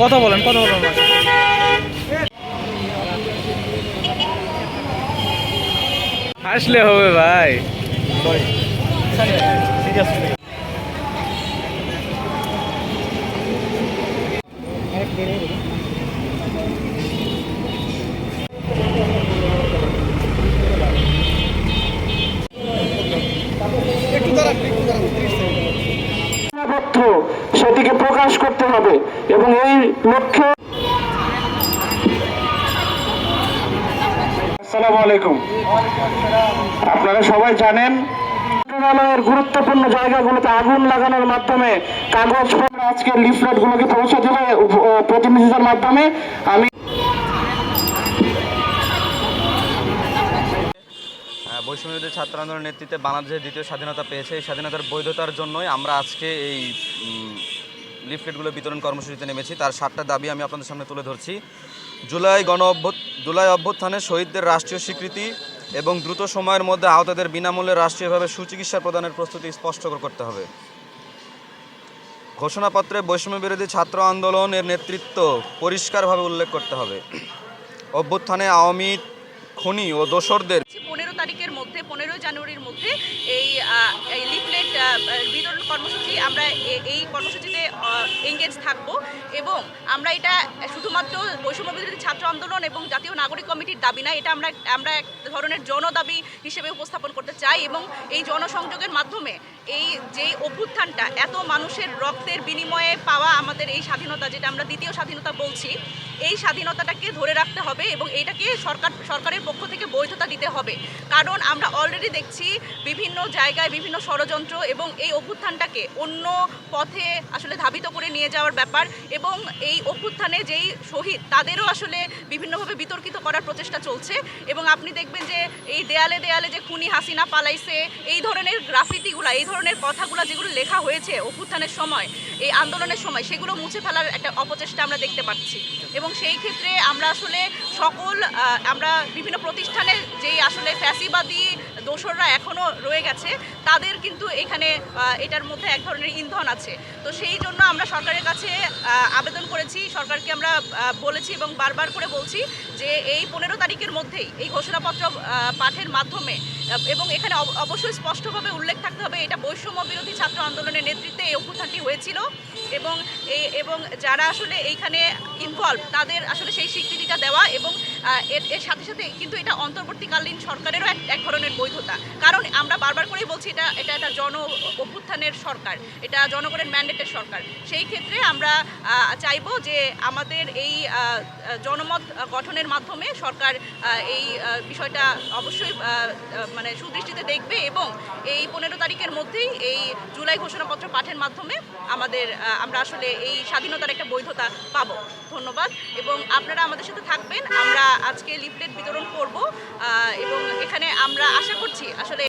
কথা বলেন কথা বলেন আসলে হবে ভাই। পত্র সেটিকে প্রকাশ করতে হবে এবং এই লক্ষ্যে আসসালামু আলাইকুম। আপনারা সবাই জানেন, মন্ত্রণালয়ের গুরুত্বপূর্ণ জায়গাগুলোতে আগুন লাগানোর মাধ্যমে কাগজ আজকে লিফলেটগুলোকে পৌঁছে দেবে প্রতিনিধিদের মাধ্যমে। আমি বৈষম্যবিরোধী ছাত্র আন্দোলনের নেতৃত্বে বাংলাদেশের দ্বিতীয় স্বাধীনতা পেয়েছে। এই স্বাধীনতার বৈধতার জন্যই আমরা আজকে এই লিফলেটগুলো বিতরণ কর্মসূচিতে নেমেছি। তার সাতটা দাবি আমি আপনাদের সামনে তুলে ধরছি। জুলাই গণ জুলাই অভ্যুত্থানে শহীদদের রাষ্ট্রীয় স্বীকৃতি এবং দ্রুত সময়ের মধ্যে আহতদের বিনামূল্যে রাষ্ট্রীয়ভাবে সুচিকিৎসা প্রদানের প্রস্তুতি স্পষ্ট করতে হবে। ঘোষণাপত্রে বৈষম্য বিরোধী ছাত্র আন্দোলনের নেতৃত্ব পরিষ্কারভাবে উল্লেখ করতে হবে। অভ্যুত্থানে আওয়ামী খুনি ও দোসরদের পনেরো তারিখের মধ্যে, পনেরোই জানুয়ারির মধ্যে এই বিতরণ কর্মসূচি, আমরা এই কর্মসূচিতে এঙ্গেজ থাকব এবং আমরা এটা শুধুমাত্র বৈষম্য বিরোধী ছাত্র আন্দোলন এবং জাতীয় নাগরিক কমিটির দাবি না, এটা আমরা আমরা এক ধরনের জনদাবি হিসেবে উপস্থাপন করতে চাই এবং এই জনসংযোগের মাধ্যমে এই যে অভ্যুত্থানটা, এত মানুষের রক্তের বিনিময়ে পাওয়া আমাদের এই স্বাধীনতা, যেটা আমরা দ্বিতীয় স্বাধীনতা বলছি, এই স্বাধীনতাটাকে ধরে রাখতে হবে এবং এইটাকে সরকার, সরকারের পক্ষ থেকে বৈধতা দিতে হবে। কারণ আমরা অলরেডি দেখছি বিভিন্ন জায়গায় বিভিন্ন ষড়যন্ত্র এবং এই অভ্যুত্থানটাকে অন্য পথে আসলে ধাবিত করে নিয়ে যাওয়ার ব্যাপার এবং এই অভ্যুত্থানে যেই শহীদ, তাদেরও আসলে বিভিন্নভাবে বিতর্কিত করার প্রচেষ্টা চলছে এবং আপনি দেখবেন যে এই দেয়ালে দেয়ালে যে খুনি হাসিনা পালাইছে, এই ধরনের গ্রাফিতিগুলো, এই ধরনের কথাগুলো যেগুলো লেখা হয়েছে অভ্যুত্থানের সময়, এই আন্দোলনের সময়, সেগুলো মুছে ফেলার একটা অপচেষ্টা আমরা দেখতে পাচ্ছি। এবং সেই ক্ষেত্রে আমরা আসলে সকল আমরা বিভিন্ন প্রতিষ্ঠানের যেই আসলে ফ্যাসিবাদী দোসররা এখনও রয়ে গেছে। তাদের কিন্তু এখানে এটার মধ্যে এক ধরনের ইন্ধন আছে। তো সেই জন্য আমরা সরকারের কাছে আবেদন করেছি। সরকারকে আমরা বলেছি এবং বারবার করে বলছি যে এই পনেরো তারিখের মধ্যেই এই ঘোষণাপত্র পাঠের মাধ্যমে এবং এখানে অব- অবশ্যই স্পষ্টভাবে উল্লেখ থাকতে হবে, এটা বৈষম্য বিরোধী ছাত্র আন্দোলনের নেতৃত্বে এই অভ্যুত্থানটি হয়েছিল এবং এবং যারা আসলে এইখানে ইনভলভ তাদের আসলে সেই স্বীকৃতিটা দেওয়া এবং এর সাথে সাথে কিন্তু এটা অন্তর্বর্তীকালীন সরকারেরও এক ধরনের বৈধতা। কারণ আমরা বারবার করেই বলছি এটা এটা একটা জন অভ্যুত্থানের সরকার, এটা জনগণের ম্যান্ডেটের সরকার। সেই ক্ষেত্রে আমরা চাইব যে আমাদের এই জনমত গঠনের মাধ্যমে সরকার এই বিষয়টা অবশ্যই মানে সুদৃষ্টিতে দেখবে এবং এই পনেরো তারিখের মধ্যেই এই জুলাই ঘোষণাপত্র পাঠের মাধ্যমে আমাদের আমরা আসলে এই স্বাধীনতার একটা বৈধতা পাব। ধন্যবাদ। এবং আপনারা আমাদের সাথে থাকবেন। আমরা আজকে লিফলেট বিতরণ করব এবং এখানে আমরা আশা করছি আসলে